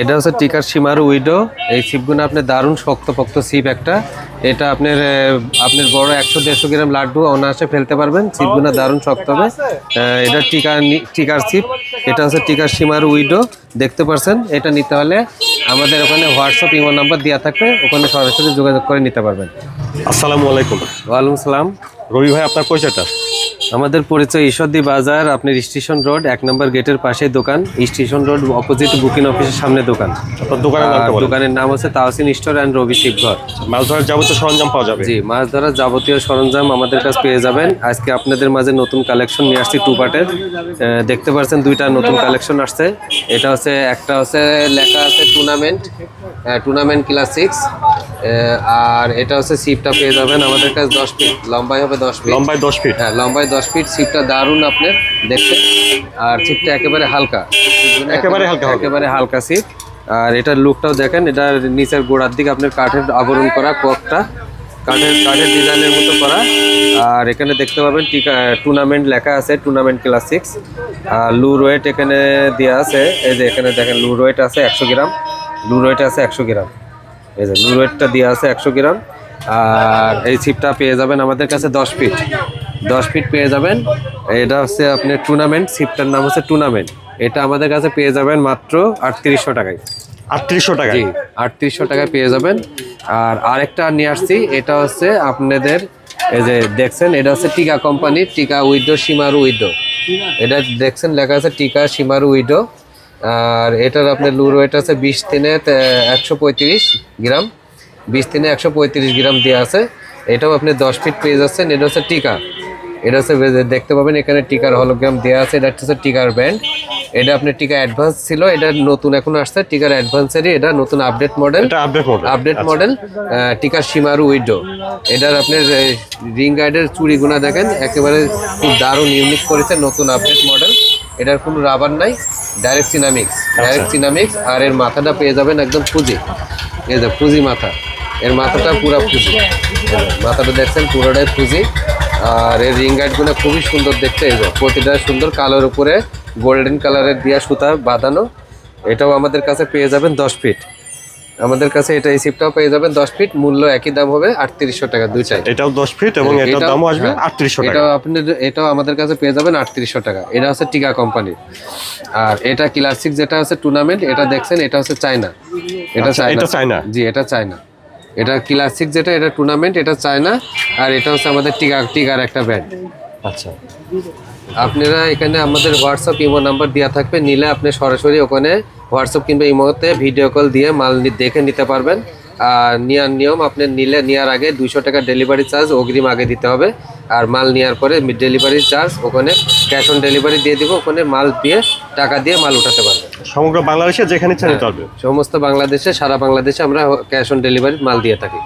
এটা হচ্ছে টিকার সীমার উইডো। এই সিপগুলো আপনার দারুণ শক্তপোক্ত সিপ একটা। এটা আপনার আপনার বড় একশো দেড়শো গ্রাম লাড্ডু অনায়াসে ফেলতে পারবেন। সিপগুলো দারুণ শক্ত হবে। এটা টিকা টিকার সিপ এটা হচ্ছে টিকার সীমার উইডো। দেখতে পারছেন? এটা নিতে হলে আমাদের ওখানে হোয়াটসঅ্যাপ ইমো নাম্বার দেওয়া থাকবে। ওখানে সরাসরি যোগাযোগ করে নিতে পারবেন। আসসালামু আলাইকুম। ওয়ালাইকুম সালাম। রবি ভাই আপনার পরিচয়টা আমাদের পরিচয় ঈশ্বরদী বাজার আপনার স্টেশন রোড এক নম্বর গেটের পাশে দোকান স্টেশন রোড অপোজিট বুকিং অফিসের সামনে দোকান। দোকানের দোকানের নাম হচ্ছে তাহসিন স্টোর অ্যান্ড রবি শিবঘর মাছ ধরার যাবতীয় সরঞ্জাম পাওয়া যাবে? জি মাছ ধরার যাবতীয় সরঞ্জাম আমাদের কাছে পেয়ে যাবেন। আজকে আপনাদের মাঝে নতুন কালেকশন নিয়ে আসছি টু পার্টের দেখতে পাচ্ছেন দুইটা নতুন কালেকশন আসছে। এটা হচ্ছে একটা হচ্ছে লেখা আছে টুর্নামেন্ট টুর্নামেন্ট ক্লাস সিক্স আর এটা হচ্ছে সিপটা পেয়ে যাবেন। আমাদের কাছে দশ ফিট লম্বাই হবে দশ ফিট লম্বায় দশ ফিট হ্যাঁ লম্বায় দশ ফিট সিপটা দারুণ আপনার দেখতে। আর সিপটা একেবারে হালকা। একেবারে হালকা একেবারে হালকা সিপ আর এটার লুকটাও দেখেন এটার নিচের গোড়ার দিকে আপনার কাঠের আবরণ করা কোকটা। কাঠের কাঠের ডিজাইনের মতো করা। আর এখানে দেখতে পাবেন টিকা টুর্নামেন্ট লেখা আছে টুর্নামেন্ট ক্লাস সিক্স আর লু ওয়েট এখানে দেওয়া আছে এই যে এখানে দেখেন লু ওয়েট আছে একশো গ্রাম। লু ওয়েট আছে একশো গ্রাম। এই যে লু ওয়েটটা দেওয়া আছে একশো গ্রাম। আর এই ছিপটা পেয়ে যাবেন আমাদের কাছে দশ ফিট। দশ ফিট পেয়ে যাবেন। এটা হচ্ছে আপনার টুর্নামেন্ট ছিপটার নাম হচ্ছে টুর্নামেন্ট। এটা আমাদের কাছে পেয়ে যাবেন মাত্র আটত্রিশশো টাকায়। আটত্রিশশো টাকা জি আটত্রিশশো টাকায় পেয়ে যাবেন। আর আরেকটা নিয়ে আসছি এটা হচ্ছে আপনাদের এই যে দেখছেন এটা হচ্ছে টিকা কোম্পানির টিকা উইডো সীমারু উইডো। এটা দেখছেন লেখা আছে টিকা সীমারু উইডো। আর এটার আপনার লুর ওয়েট আছে বিশ তিনে একশো পঁয়ত্রিশ গ্রাম। বিশ তিনে একশো পঁয়ত্রিশ গ্রাম দেওয়া আছে। এটাও আপনি দশ ফিট পেয়ে যাচ্ছেন। এটা হচ্ছে টিকা। এটা হচ্ছে দেখতে পাবেন এখানে টিকার হলোগ্রাম দেওয়া আছে। এটা হচ্ছে টিকার ব্যান্ড এটা আপনার টিকা অ্যাডভান্স ছিল। এটা নতুন এখন আসছে। টিকার অ্যাডভান্সেরই এটা নতুন update model update model update model টিকার সীমারু উইডো এটার আপনার রিং গাইডের চুড়িগুনা দেখেন। একেবারে খুব দারুণ ইউনিক করেছে নতুন আপডেট মডেল এটার কোনো রাবার নাই। ডাইরেক্ট সিনামিক্স ডাইরেক্ট সিনামিক্স আর এর মাথাটা পেয়ে যাবেন একদম পুঁজি এই যে পুঁজি মাথা। এর মাথাটা পুরো পুঁজি মাথাটা দেখছেন পুরোটাই পুঁজি আর এর রিং গাইডগুলো খুবই সুন্দর দেখতে এই যে প্রতিটা সুন্দর কালোর উপরে গোল্ডেন কালারের দিয়া সুতা বাঁধানো। এটাও আমাদের কাছে পেয়ে যাবেন দশ ফিট আমাদের কাছে এটা এই সিপটাও পেয়ে যাবেন দশ ফিট মূল্য একই দাম হবে আটত্রিশশো টাকা দুই চাই এটাও দশ ফিট এবং এটার দামও আসবে হ্যাঁ, আটত্রিশশো টাকা। এটাও আপনি এটাও আমাদের কাছে পেয়ে যাবেন আটত্রিশশো টাকা। এটা হচ্ছে টিকা কোম্পানির আর এটা ক্লাসিক যেটা হচ্ছে টুর্নামেন্ট এটা দেখছেন এটা হচ্ছে চায়না। এটা আচ্ছা, চায়না। এটা চায়না। জি এটা চায়না। এটা ক্লাসিক যেটা এটা টুর্নামেন্ট এটা চায়না। আর এটা হচ্ছে আমাদের টিকা টিকার একটা ব্যান্ড আচ্ছা। আপনারা এখানে আমাদের হোয়াটসঅ্যাপ ইমো নাম্বার দেওয়া থাকবে। নিলে আপনি সরাসরি ওখানে হোয়াটসঅ্যাপ কিংবা ইমোতে ভিডিও কল দিয়ে মাল দেখে নিতে পারবেন। আর নেওয়ার নিয়ম আপনি নিলে নেওয়ার আগে দুশো টাকা ডেলিভারি চার্জ অগ্রিম আগে দিতে হবে। আর মাল নেওয়ার পরে ডেলিভারি চার্জ ওখানে ক্যাশ অন ডেলিভারি দিয়ে দিব ওখানে মাল দিয়ে টাকা দিয়ে মাল উঠাতে পারবে সমগ্র বাংলাদেশে যেখানে ইচ্ছা নিতে পারবে। সমস্ত বাংলাদেশে সারা বাংলাদেশে আমরা ক্যাশ অন ডেলিভারি মাল দিয়ে থাকি।